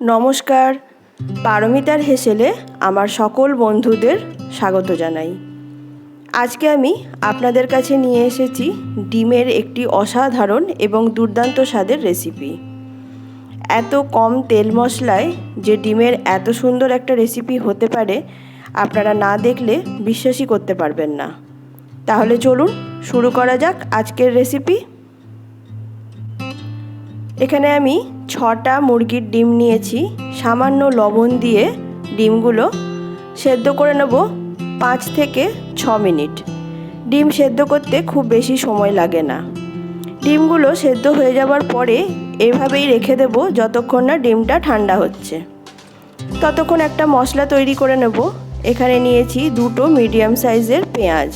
নমস্কার, পারমিতার হেসেলে আমার সকল বন্ধুদের স্বাগত জানাই। আজকে আমি আপনাদের কাছে নিয়ে এসেছি ডিমের একটি অসাধারণ এবং দুর্দান্ত স্বাদের রেসিপি। এত কম তেল মশলায় যে ডিমের এত সুন্দর একটা রেসিপি হতে পারে, আপনারা না দেখলে বিশ্বাসই করতে পারবেন না। তাহলে চলুন শুরু করা যাক আজকের রেসিপি। এখানে আমি ছটা মুরগির ডিম নিয়েছি। সামান্য লবণ দিয়ে ডিমগুলো সেদ্ধ করে নেব পাঁচ থেকে ছ মিনিট। ডিম সেদ্ধ করতে খুব বেশি সময় লাগে না। ডিমগুলো সেদ্ধ হয়ে যাবার পরে এভাবেই রেখে দেব যতক্ষণ না ডিমটা ঠান্ডা হচ্ছে। ততক্ষণ একটা মশলা তৈরি করে নেব। এখানে নিয়েছি দুটো মিডিয়াম সাইজের পেঁয়াজ।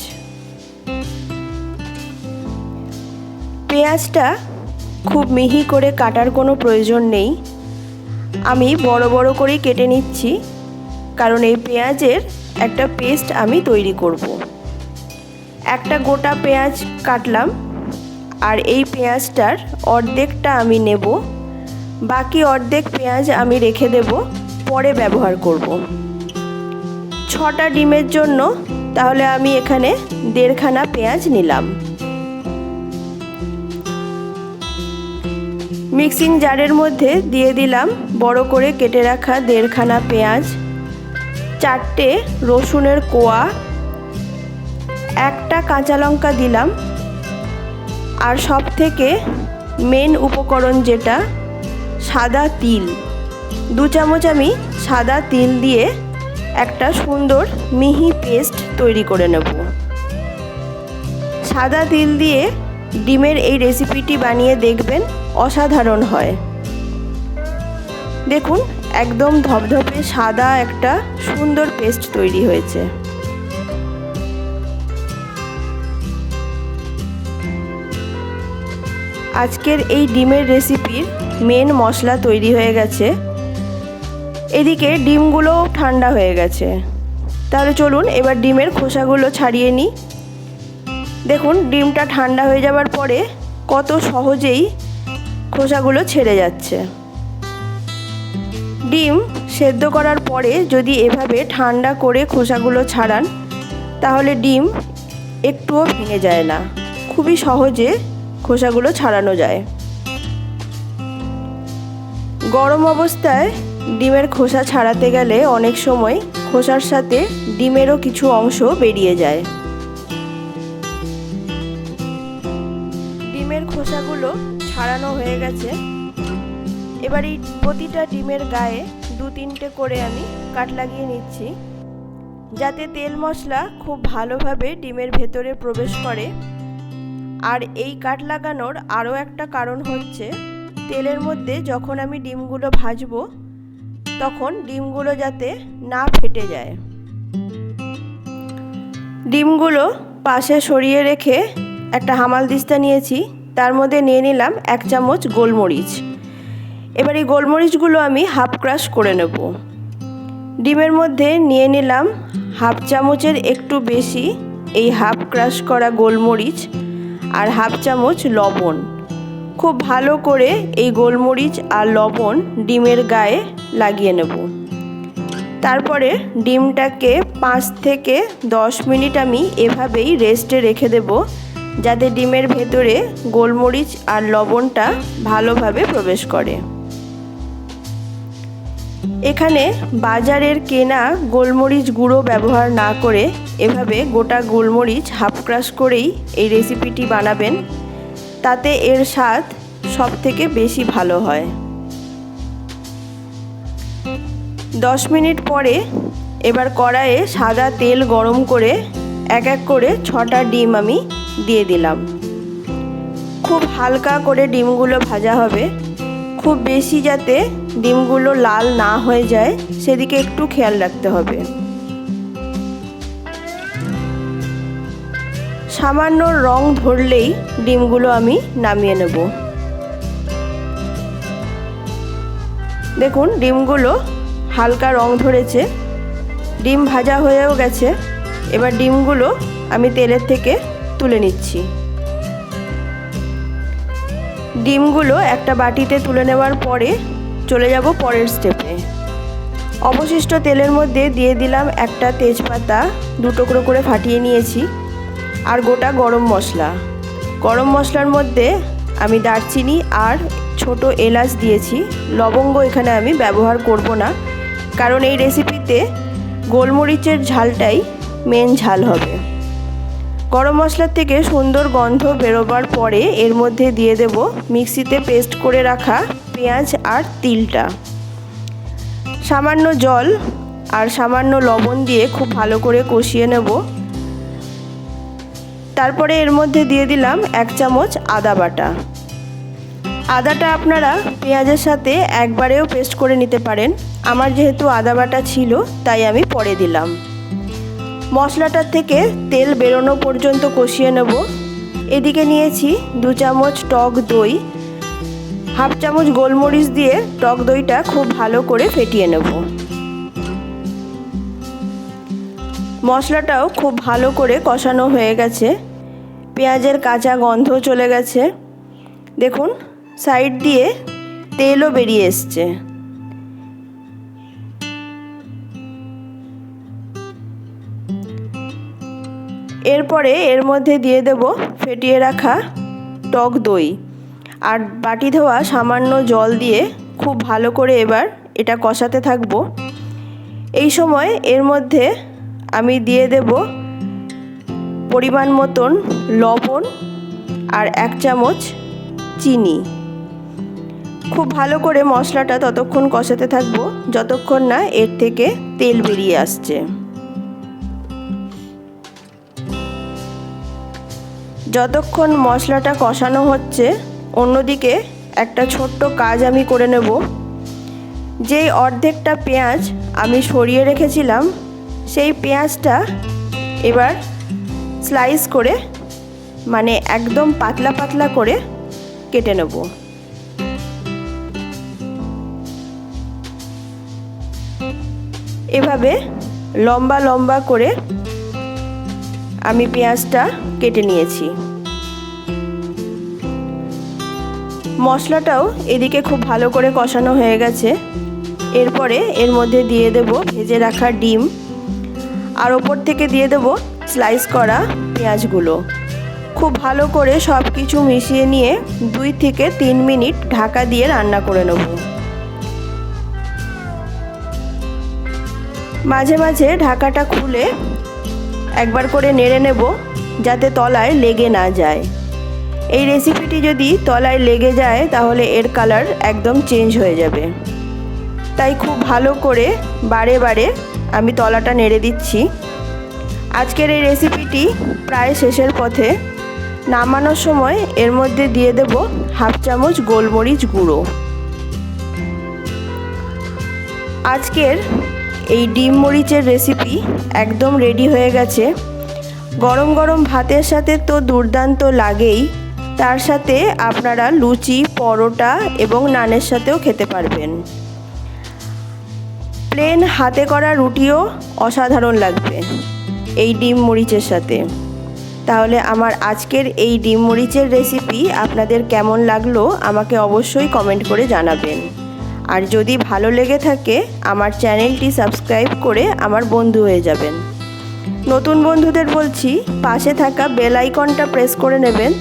পেঁয়াজটা খুব মিহি করে কাটার কোনো প্রয়োজন নেই আমি বড় বড় করেই কেটে নিচ্ছি, কারণ এই পেঁয়াজের একটা পেস্ট আমি তৈরি করব। একটা গোটা পেঁয়াজ কাটলাম, আর এই পেঁয়াজটার অর্ধেকটা আমি নেব বাকি অর্ধেক পেঁয়াজ আমি রেখে দেব, পরে ব্যবহার করব। ছটা ডিমের জন্য, তাহলে আমি এখানে দেড়খানা পেঁয়াজ নিলাম মিক্সিং জারের মধ্যে দিয়ে দিলাম বড় করে কেটে রাখা দেড়খানা পেঁয়াজ, চারটে রসুনের কোয়া, একটা কাঁচা লঙ্কা দিলাম, আর সব থেকে মেন উপকরণ যেটা, সাদা তিল। দু চামচ আমি সাদা তিল দিয়ে একটা সুন্দর মিহি পেস্ট তৈরি করে নেব। সাদা তিল দিয়ে ডিমের এই রেসিপিটি বানিয়ে দেখবেন। অসাধারণ হয়। দেখুন, একদম ধপধপে সাদা একটা সুন্দর পেস্ট তৈরি হয়েছে। আজকের এই ডিমের রেসিপির মেন মশলা তৈরি হয়ে গেছে। এদিকে ডিমগুলোও ঠান্ডা হয়ে গেছে। তাহলে চলুন এবার ডিমের খোসাগুলো ছাড়িয়ে নিই। দেখুন, ডিমটা ঠান্ডা হয়ে যাবার পরে কত সহজেই খোসাগুলো ছেড়ে যাচ্ছে। ডিম সেদ্ধ করার পরে যদি এভাবে ঠান্ডা করে খোসাগুলো ছাড়ান, তাহলে ডিম একটুও ভেঙে যায় না। খুবই সহজে খোসাগুলো ছাড়ানো যায়। গরম অবস্থায় ডিমের খোসা ছাড়াতে গেলে অনেক সময় খোসার সাথে ডিমেরও কিছু অংশ বেরিয়ে যায়। গেছে। এবার এই প্রতিটা ডিমের গায়ে দু তিনটে করে আমি কাট লাগিয়ে নিচ্ছি। যাতে তেল মশলা খুব ভালোভাবে ডিমের ভেতরে প্রবেশ করে। আর এই কাট লাগানোর আরও একটা কারণ হচ্ছে, তেলের মধ্যে যখন আমি ডিমগুলো ভাজবো, তখন ডিমগুলো যাতে না ফেটে যায়। ডিমগুলো পাশে সরিয়ে রেখে একটা হামাল দিস্তা নিয়েছি। তার মধ্যে নিয়ে নিলাম এক চামচ গোলমরিচ। এবার এই গোলমরিচগুলো আমি হাফ ক্রাশ করে নেব। ডিমের মধ্যে নিয়ে নিলাম হাফ চামচের একটু বেশি এই হাফ ক্রাশ করা গোলমরিচ আর হাফ চামচ লবণ। খুব ভালো করে এই গোলমরিচ আর লবণ ডিমের গায়ে লাগিয়ে নেব। তারপরে ডিমটাকে পাঁচ থেকে দশ মিনিট আমি এভাবেই রেস্টে রেখে দেব। যাতে ডিমের ভেতরে গোলমরিচ আর লবণটা ভালোভাবে প্রবেশ করে। এখানে বাজারের কেনা গোলমরিচ গুঁড়ো ব্যবহার না করে এভাবে গোটা গোলমরিচ হাফ ক্রাশ করেই এই রেসিপিটি বানাবেন। তাতে এর স্বাদ সব থেকে বেশি ভালো হয়। দশ মিনিট পরে এবার কড়াইয়ে সাদা তেল গরম করে এক এক করে ছটা ডিম আমি দিয়ে দিলাম। খুব হালকা করে ডিমগুলো ভাজা হবে। খুব বেশি যাতে ডিমগুলো লাল না হয়ে যায়, সেদিকে একটু খেয়াল রাখতে হবে। সামান্য রং ধরলেই ডিমগুলো আমি নামিয়ে নেব। দেখুন, ডিমগুলো হালকা রং ধরেছে। ডিম ভাজা হয়েও গেছে। এবার ডিমগুলো আমি তেলের থেকে তুলে নিচ্ছি। ডিমগুলো একটা বাটিতে তুলে নেওয়ার পরে চলে যাব পরের স্টেপে অবশিষ্ট তেলের মধ্যে দিয়ে দিলাম একটা তেজপাতা, দু টুকরো করে ফাটিয়ে নিয়েছি, আর গোটা গরম মশলা। গরম মশলার মধ্যে আমি দারচিনি আর ছোট এলাচ দিয়েছি। লবঙ্গ এখানে আমি ব্যবহার করব না, কারণ এই রেসিপিতে গোলমরিচের ঝালটাই মেন ঝাল হবে। গরম মশলার থেকে সুন্দর গন্ধ বেরোবার পরে এর মধ্যে দিয়ে দেব মিক্সিতে পেস্ট করে রাখা পেঁয়াজ আর তিলটা। সামান্য জল আর সামান্য লবণ দিয়ে খুব ভালো করে কষিয়ে নেব। তারপরে এর মধ্যে দিয়ে দিলাম এক চামচ আদা বাটা। আদাটা আপনারা পেঁয়াজের সাথে একবারেও পেস্ট করে নিতে পারেন। আমার যেহেতু আদা বাটা ছিল, তাই আমি পরে দিলাম। মশলাটার থেকে তেল বেরোনো পর্যন্ত কষিয়ে নেব। এদিকে নিয়েছি দু চামচ টক দই, হাফ চামচ গোলমরিচ দিয়ে টক দইটা খুব ভালো করে ফেটিয়ে নেব। মশলাটাও খুব ভালো করে কষানো হয়ে গেছে। পেঁয়াজের কাঁচা গন্ধ চলে গেছে। দেখুন, সাইড দিয়ে তেলও বেরিয়ে এসছে। এরপরে এর মধ্যে দিয়ে দেব ফেটিয়ে রাখা টক দই। আর বাটি ধোয়া সামান্য জল দিয়ে খুব ভালো করে এবার এটা কষাতে থাকব। এই সময় এর মধ্যে আমি দিয়ে দেব পরিমাণ মতন লবণ আর এক চামচ চিনি। খুব ভালো করে মশলাটা ততক্ষণ কষাতে থাকব, যতক্ষণ না এর থেকে তেল বেরিয়ে আসছে। যতক্ষণ মশলাটা কষানো হচ্ছে, অন্যদিকে একটা ছোট্ট কাজ আমি করে নেব। যেই অর্ধেকটা পেঁয়াজ আমি সরিয়ে রেখেছিলাম, সেই পেঁয়াজটা এবার স্লাইস করে মানে একদম পাতলা পাতলা করে কেটে নেব। এভাবে লম্বা লম্বা করে আমি পেঁয়াজটা কেটে নিয়েছি। মশলাটাও এদিকে খুব ভালো করে কষানো হয়ে গেছে। এরপরে এর মধ্যে দিয়ে দেব ভেজে রাখা ডিম। আর ওপর থেকে দিয়ে দেব স্লাইস করা পেঁয়াজগুলো। খুব ভালো করে সব কিছু মিশিয়ে নিয়ে দুই থেকে তিন মিনিট ঢাকা দিয়ে রান্না করে নেব। মাঝে মাঝে ঢাকাটা খুলে একবার করে নেড়ে নেব যাতে তলায় লেগে না যায়। এই রেসিপিটি যদি তলায় লেগে যায়, তাহলে এর কালার একদম চেঞ্জ হয়ে যাবে। তাই খুব ভালো করে বারে বারে আমি তলাটা নেড়ে দিচ্ছি। আজকের এই রেসিপিটি প্রায় শেষের পথে। নামানোর সময় এর মধ্যে দিয়ে দেব হাফ চামচ গোলমরিচ গুঁড়ো। আজকের এই ডিম মরিচের রেসিপি একদম রেডি হয়ে গেছে। গরম গরম ভাতের সাথে তো দুর্দান্ত লাগেই। তার সাথে আপনারা লুচি, পরোটা এবং নানের সাথেও খেতে পারবেন। প্লেন হাতে করা রুটিও অসাধারণ লাগবে এই ডিম মরিচের সাথে। তাহলে আমার আজকের এই ডিম মরিচের রেসিপি আপনাদের কেমন লাগল আমাকে অবশ্যই কমেন্ট করে জানাবেন। আর যদি ভালো লেগে থাকে, আমার চ্যানেলটি সাবস্ক্রাইব করে আমার বন্ধু হয়ে যাবেন। নতুন বন্ধুদের বলছি, পাশে থাকা বেল আইকনটা প্রেস করে নেবেন।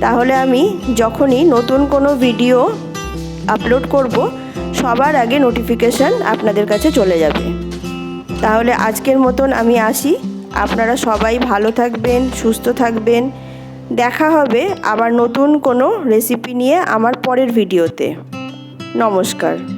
তাহলে আমি যখনই নতুন কোনো ভিডিও আপলোড করব, সবার আগে নোটিফিকেশান আপনাদের কাছে চলে যাবে। তাহলে আজকের মতন আমি আসি। আপনারা সবাই ভালো থাকবেন, সুস্থ থাকবেন। দেখা হবে আবার নতুন কোনো রেসিপি নিয়ে আমার পরের ভিডিওতে। নমস্কার।